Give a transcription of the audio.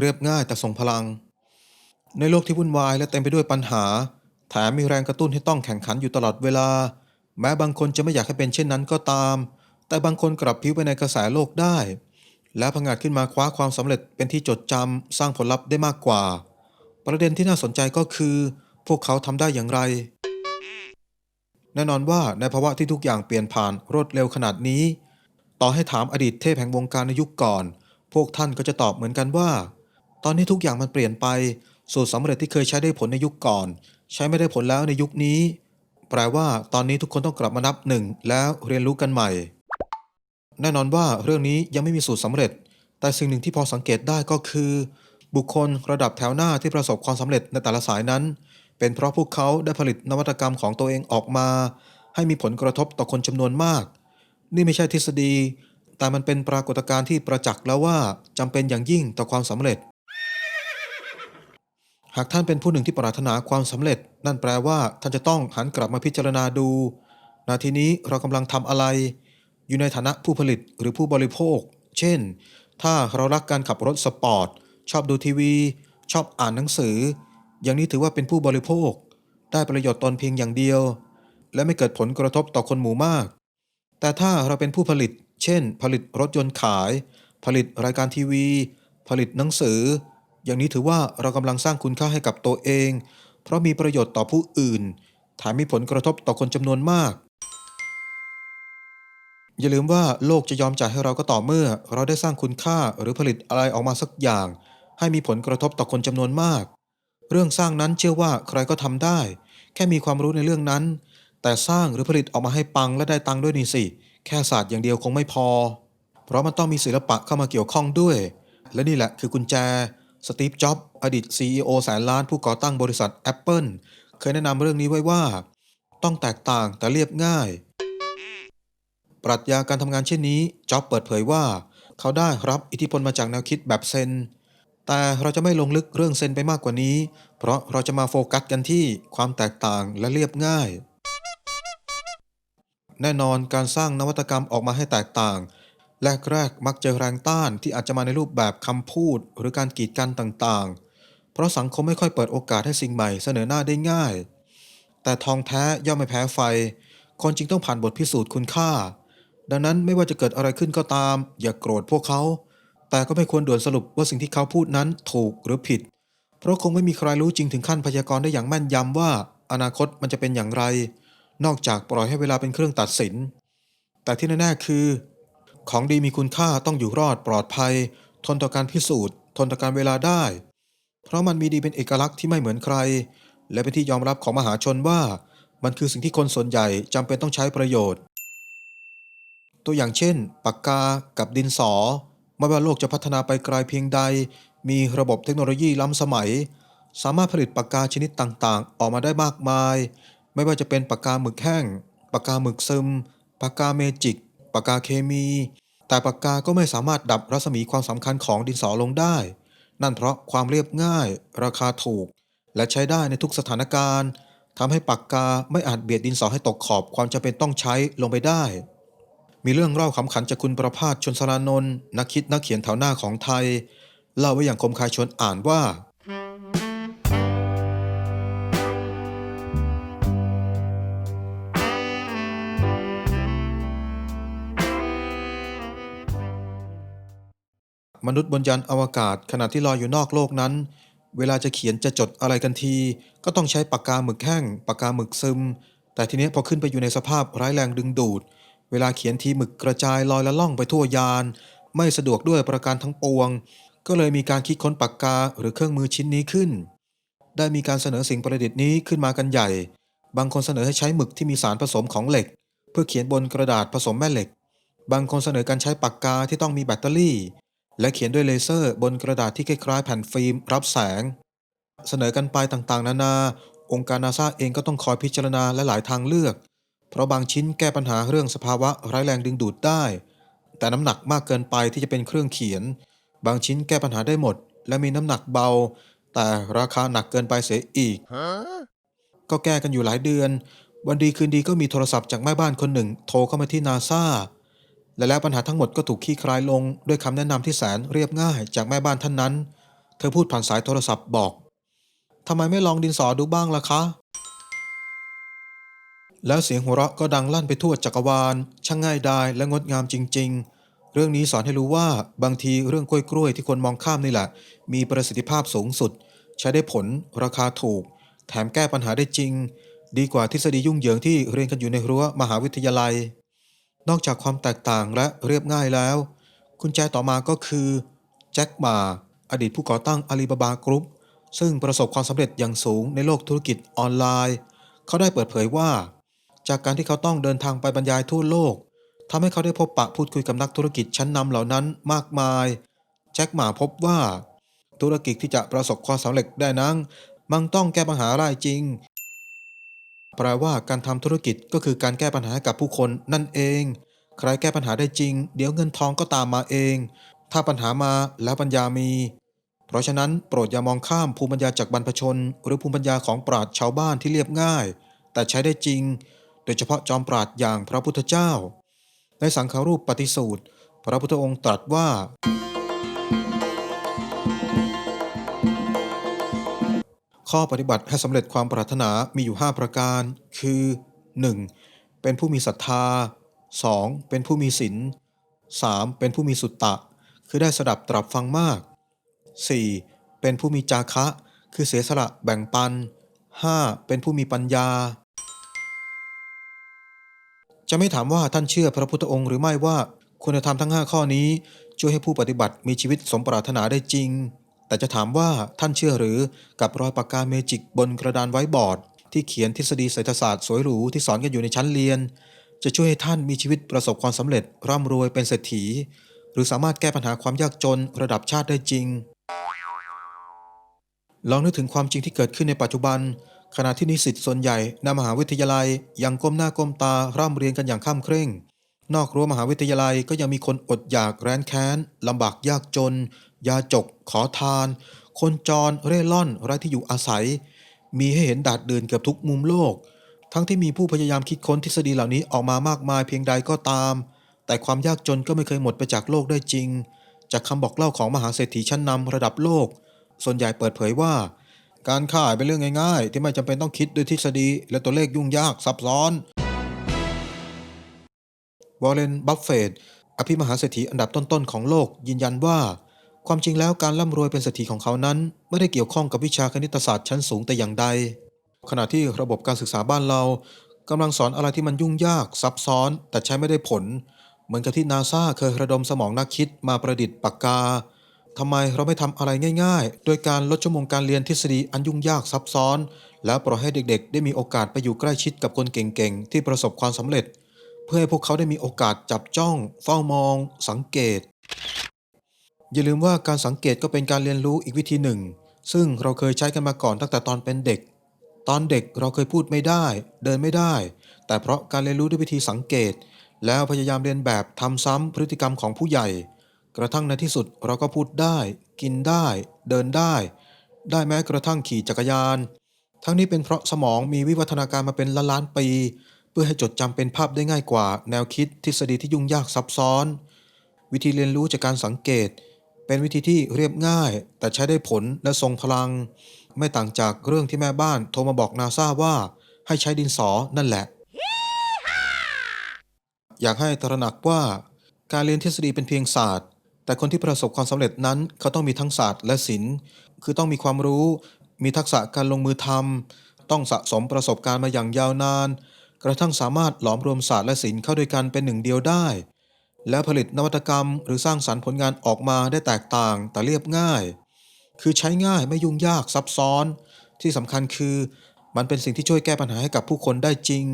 เรียบง่ายแต่ทรงพลัง ในโลกที่วุ่นวายและเต็มไปด้วยปัญหา แถมมีแรงกระตุ้นให้ต้องแข่งขันอยู่ตลอดเวลา แม้บางคนจะไม่อยากให้เป็นเช่นนั้นก็ตาม แต่บางคนกลับพิ้วไปในกระแสโลกได้ และผงาดขึ้นมาคว้าความสำเร็จเป็นที่จดจำสร้างผลลัพธ์ได้มากกว่า ประเด็นที่น่าสนใจก็คือ พวกเขาทำได้อย่างไร แน่นอนว่าในภาวะที่ทุกอย่างเปลี่ยนผ่านรวดเร็วขนาดนี้ ต่อให้ถามอดีตเทพแห่งวงการในยุคก่อนพวกท่านก็จะตอบเหมือนกันว่า ตอนนี้ทุกอย่างมันเปลี่ยนไป สูตรสำเร็จที่เคยใช้ได้ผลในยุคก่อน ใช้ไม่ได้ผลแล้วในยุคนี้ แปลว่าตอนนี้ทุกคนต้องกลับมานับหนึ่งแล้วเรียนรู้กันใหม่ แน่นอนว่าเรื่องนี้ยังไม่มีสูตรสำเร็จ แต่สิ่งหนึ่งที่พอสังเกตได้ก็คือ บุคคลระดับแถวหน้าที่ประสบความสำเร็จในแต่ละสายนั้น เป็นเพราะพวกเขาได้ผลิตนวัตกรรมของตัวเองออกมา ให้มีผลกระทบต่อคนจำนวนมาก นี่ไม่ใช่ทฤษฎีแต่มันเป็นปรากฏการณ์ที่ประจักษ์แล้วว่าจำเป็นอย่างยิ่งต่อความสำเร็จ หากท่านเป็นผู้หนึ่งที่ปรารถนาความสำเร็จ นั่นแปลว่าท่านจะต้องหันกลับมาพิจารณาดู นาทีนี้เรากำลังทำอะไร อยู่ในฐานะผู้ผลิตหรือผู้บริโภค เช่น ถ้าเรารักการขับรถสปอร์ต ชอบดูทีวี ชอบอ่านหนังสือ อย่างนี้ถือว่าเป็นผู้บริโภค ได้ประโยชน์ตนเพียงอย่างเดียว และไม่เกิดผลกระทบต่อคนหมู่มาก แต่ถ้าเราเป็นผู้ผลิต เช่น ผลิตรถยนต์ขาย ผลิตรายการทีวี ผลิตหนังสือ อย่างนี้ถือว่าเรากำลังสร้างคุณค่าให้กับตัวเอง เพราะมีประโยชน์ต่อผู้อื่นแถมมีผลกระทบต่อคนจำนวนมาก อย่าลืมว่าโลกจะยอมจ่ายให้เราก็ต่อเมื่อ เราได้สร้างคุณค่าหรือผลิตอะไรออกมาสักอย่าง ให้มีผลกระทบต่อคนจำนวนมาก เรื่องสร้างนั้นเชื่อว่าใครก็ทำได้ แค่มีความรู้ในเรื่องนั้น แต่สร้างหรือผลิตออกมาให้ปังและได้ตังค์ด้วยนี่สิ แค่ศาสตร์อย่างเดียวคงไม่พอ เพราะมันต้องมีศิลปะเข้ามาเกี่ยวข้องด้วย และนี่แหละคือกุญแจ สตีฟ จ็อบอดีต CEO แสนล้านผู้ก่อตั้งบริษัท Apple เคยแนะนำเรื่องนี้ไว้ว่า ต้องแตกต่างแต่เรียบง่าย ปรัชญาการทำงานเช่นนี้ จ็อบเปิดเผยว่า เขาได้รับอิทธิพลมาจากแนวคิดแบบเซน แต่เราจะไม่ลงลึกเรื่องเซนไปมากกว่านี้ เพราะเราจะมาโฟกัสกันที่ความแตกต่างและเรียบง่าย แน่นอนการสร้างนวัตกรรมออกมาให้แตกต่าง แรกๆมักเจอแรงต้านที่อาจจะมาในรูปแบบคำพูดหรือการกีดกันต่างๆ เพราะสังคมไม่ค่อยเปิดโอกาสให้สิ่งใหม่เสนอหน้าได้ง่าย แต่ทองแท้ย่อมไม่แพ้ไฟ คนจริงต้องผ่านบทพิสูจน์คุณค่า ดังนั้นไม่ว่าจะเกิดอะไรขึ้นก็ตาม อย่ากโกรธพวกเขา แต่ก็ไม่ควรด่วนสรุปว่าสิ่งที่เขาพูดนั้นถูกหรือผิด เพราะคงไม่มีใครรู้จริงถึงขั้นพยากรณ์ได้อย่างแม่นยำว่า อนาคตมันจะเป็นอย่างไร นอกจากปล่อยให้เวลาเป็นเครื่องตัดสิน แต่ที่แน่ๆคือ ของดีมีคุณค่าต้องอยู่รอดปลอดภัย ทนต่อการพิสูจน์ ทนต่อการเวลาได้ เพราะมันมีดีเป็นเอกลักษณ์ที่ไม่เหมือนใคร และเป็นที่ยอมรับของมหาชนว่า มันคือสิ่งที่คนส่วนใหญ่จำเป็นต้องใช้ประโยชน์ ตัวอย่างเช่น ปากกากับดินสอไม่ว่าโลกจะพัฒนาไปไกลเพียงใด มีระบบเทคโนโลยีล้ำสมัย สามารถผลิตปากกาชนิดต่างๆ ออกมาได้มากมาย ไม่ว่าจะเป็นปากกาหมึกแห้ง ปากกาหมึกซึม ปากกาเมจิก ปากกาเคมี แต่ปากกาก็ไม่สามารถดับรัศมีความสำคัญของดินสอลงได้ นั่นเพราะความเรียบง่าย ราคาถูก และใช้ได้ในทุกสถานการณ์ทำให้ปากกาไม่อาจเบียดดินสอให้ตกขอบความจำเป็นต้องใช้ลงไปได้ มีเรื่องเล่าขำขันจากคุณประภาสชนสรานนท์นักคิดนักเขียนแถวหน้าของไทย เล่าไว้อย่างคมคายชวนอ่านว่า มนุษย์บนยานอวกาศขณะที่ลอยอยู่นอกโลกนั้น เวลาจะเขียนจะจดอะไรกันที ก็ต้องใช้ปากกาหมึกแห้งปากกาหมึกซึม แต่ทีนี้พอขึ้นไปอยู่ในสภาพไร้แรงดึงดูด เวลาเขียนทีหมึกกระจายลอยละล่องไปทั่วยาน ไม่สะดวกด้วยประการทั้งปวง ก็เลยมีการคิดค้นปากกาหรือเครื่องมือชิ้นนี้ขึ้น ได้มีการเสนอสิ่งประดิษฐ์นี้ขึ้นมากันใหญ่ บางคนเสนอให้ใช้หมึกที่มีสารผสมของเหล็ก เพื่อเขียนบนกระดาษผสมแม่เหล็ก บางคนเสนอการใช้ปากกาที่ต้องมีแบตเตอรี่ และเขียนด้วยเลเซอร์บนกระดาษที่คล้ายๆแผ่นฟิล์มรับแสง เสนอกันไปต่างๆ นานา องค์การนาซาเองก็ต้องคอยพิจารณาและหลายทางเลือก เพราะบางชิ้นแก้ปัญหาเรื่องสภาวะไร้แรงดึงดูดได้ แต่น้ำหนักมากเกินไปที่จะเป็นเครื่องเขียน บางชิ้นแก้ปัญหาได้หมด และมีน้ำหนักเบา แต่ราคาหนักเกินไปเสียอีกก็แก้กันอยู่หลายเดือน วันดีคืนดีก็มีโทรศัพท์จากแม่บ้านคนหนึ่ง โทรเข้ามาที่นาซา และแล้วปัญหาทั้งหมดก็ถูกคลี่คลายลงด้วยคำแนะนำที่แสนเรียบง่ายจากแม่บ้านท่านนั้น เธอพูดผ่านสายโทรศัพท์บอกทำไมไม่ลองดินสอดูบ้างล่ะคะ แล้วเสียงหัวเราะก็ดังลั่นไปทั่วจักรวาล ช่างง่ายดายและงดงามจริง ๆ เรื่องนี้สอนให้รู้ว่าบางทีเรื่องกล้วยๆที่คนมองข้ามนี่แหละ มีประสิทธิภาพสูงสุด ใช้ได้ผล ราคาถูก แถมแก้ปัญหาได้จริง ดีกว่าทฤษฎียุ่งเหยิงที่เรียนกันอยู่ในรั้วมหาวิทยาลัย นอกจากความแตกต่างและเรียบง่ายแล้วคุณแจต่อมาก็คือแจ็คหมาอดีตผู้ก่อตั้งอาลีบาบากรุ๊ปซึ่งประสบความสำเร็จอย่างสูงในโลกธุรกิจออนไลน์ เขาได้เปิดเผยว่า จากการที่เขาต้องเดินทางไปบรรยายทั่วโลกทำให้เขาได้พบปะพูดคุยกับนักธุรกิจชั้นนำเหล่านั้นมากมาย แจ็คหมาพบว่า ธุรกิจที่จะประสบความสำเร็จได้นั้นมันต้องแก้ปัญหาได้จริง แปลว่าการทำธุรกิจก็คือการแก้ปัญหาให้กับผู้คนนั่นเอง ใครแก้ปัญหาได้จริง เดี๋ยวเงินทองก็ตามมาเอง ถ้าปัญหามาแล้วปัญญามี เพราะฉะนั้นโปรดอย่ามองข้ามภูมิปัญญาจากบรรพชน หรือภูมิปัญญาของปราชญ์ชาวบ้านที่เรียบง่าย แต่ใช้ได้จริง โดยเฉพาะจอมปราชญ์อย่างพระพุทธเจ้า ในสังฆรูปปฏิสูตร พระพุทธองค์ตรัสว่า ข้อปฏิบัติให้สำเร็จความปรารถนามีอยู่ 5 ประการ คือ 1. เป็นผู้มีศรัทธา 2. เป็นผู้มีศีล 3. เป็นผู้มีสุตตะ คือได้สดับตรับฟังมาก 4. เป็นผู้มีจาคะ คือเสียสละแบ่งปัน 5. เป็นผู้มีปัญญา จะไม่ถามว่าท่านเชื่อพระพุทธองค์หรือไม่ว่าคุณธรรมทั้ง 5 ข้อนี้ ช่วยให้ผู้ปฏิบัติมีชีวิตสมปรารถนาได้จริง แต่จะถามว่าท่านเชื่อหรือกับรอยปากกาเมจิกบนกระดานไว้บอร์ด ที่เขียนทฤษฎีเศรษฐศาสตร์สวยหรูที่สอนกันอยู่ในชั้นเรียน จะช่วยให้ท่านมีชีวิตประสบความสำเร็จร่ำรวยเป็นเศรษฐี หรือสามารถแก้ปัญหาความยากจนระดับชาติได้จริง ลองนึกถึงความจริงที่เกิดขึ้นในปัจจุบัน ขณะที่นิสิตส่วนใหญ่ในมหาวิทยาลัยยังก้มหน้าก้มตาร่ำเรียนกันอย่างข้ามเคร่ง นอกรั้วมหาวิทยาลัยก็ยังมีคนอดอยากแร้นแค้นลำบากยากจน ยาจก ขอทาน คนจรเร่ร่อนไร้ที่อยู่อาศัย มีให้เห็นดาดเดินเกือบทุกมุมโลก ทั้งที่มีผู้พยายามคิดค้นทฤษฎีเหล่านี้ออกมามากมายเพียงใดก็ตาม แต่ความยากจนก็ไม่เคยหมดไปจากโลกได้จริง จากคำบอกเล่าของมหาเศรษฐีชั้นนำระดับโลก ส่วนใหญ่เปิดเผยว่า การขาเป็นเรื่องง่าย ๆ ที่ไม่จำเป็นต้องคิดด้วยทฤษฎี และตัวเลขยุ่งยากซับซ้อนวอร์เรน บัฟเฟตต์อภิมหาเศรษฐีอันดับต้นๆของโลกยืนยันว่า ความจริงแล้วการร่ำรวยเป็นเศรษฐีของเขานั้น ไม่ได้เกี่ยวข้องกับวิชาคณิตศาสตร์ชั้นสูงแต่อย่างใด ขณะที่ระบบการศึกษาบ้านเรากำลังสอนอะไรที่มันยุ่งยากซับซ้อนแต่ใช้ไม่ได้ผล เหมือนกับที่นาซาเคยระดมสมองนักคิดมาประดิษฐ์ปากกาทำไมเราไม่ทำอะไรง่าย ๆ โดยการลดชั่วโมงการเรียนทฤษฎีอันยุ่งยากซับซ้อน แล้วปล่อยให้เด็กๆ ได้มีโอกาสไปอยู่ใกล้ชิดกับคนเก่งๆ ที่ประสบความสำเร็จ เพื่อให้พวกเขาได้มีโอกาสจับจ้อง เฝ้ามอง สังเกต อย่าลืมว่าการสังเกตก็เป็นการเรียนรู้อีกวิธีหนึ่ง ซึ่งเราเคยใช้กันมาก่อนตั้งแต่ตอนเป็นเด็ก ตอนเด็กเราเคยพูดไม่ได้ เดินไม่ได้ แต่เพราะการเรียนรู้ด้วยวิธีสังเกต แล้วพยายามเรียนแบบทำซ้ำพฤติกรรมของผู้ใหญ่ กระทั่งในที่สุดเราก็พูดได้ กินได้ เดินได้ ได้แม้กระทั่งขี่จักรยาน ทั้งนี้เป็นเพราะสมองมีวิวัฒนาการมาเป็นล้านล้านปี เพื่อให้จดจำเป็นภาพได้ง่ายกว่า แนวคิดทฤษฎีที่ยุ่งยากซับซ้อน วิธีเรียนรู้จากการสังเกต เป็นวิธีที่เรียบง่าย แต่ใช้ได้ผลและทรงพลัง ไม่ต่างจากเรื่องที่แม่บ้านโทรมาบอกนาซาว่า ให้ใช้ดินสอนั่นแหละ อยากให้ตระหนักว่า การเรียนทฤษฎีเป็นเพียงศาสตร์ แต่คนที่ประสบความสำเร็จนั้น เขาต้องมีทั้งศาสตร์และศิลป์คือต้องมีความรู้ มีทักษะการลงมือทำต้องสะสมประสบการณ์มาอย่างยาวนาน กระทั่งสามารถหลอมรวมศาสตร์และศิลป์เข้าด้วยกันเป็นหนึ่งเดียวได้ และผลิตนวัตกรรม หรือสร้างสรรค์ผลงานออกมาได้แตกต่างแต่เรียบง่าย คือใช้ง่ายไม่ยุ่งยากซับซ้อน ที่สำคัญคือ มันเป็นสิ่งที่ช่วยแก้ปัญหาให้กับผู้คนได้จริง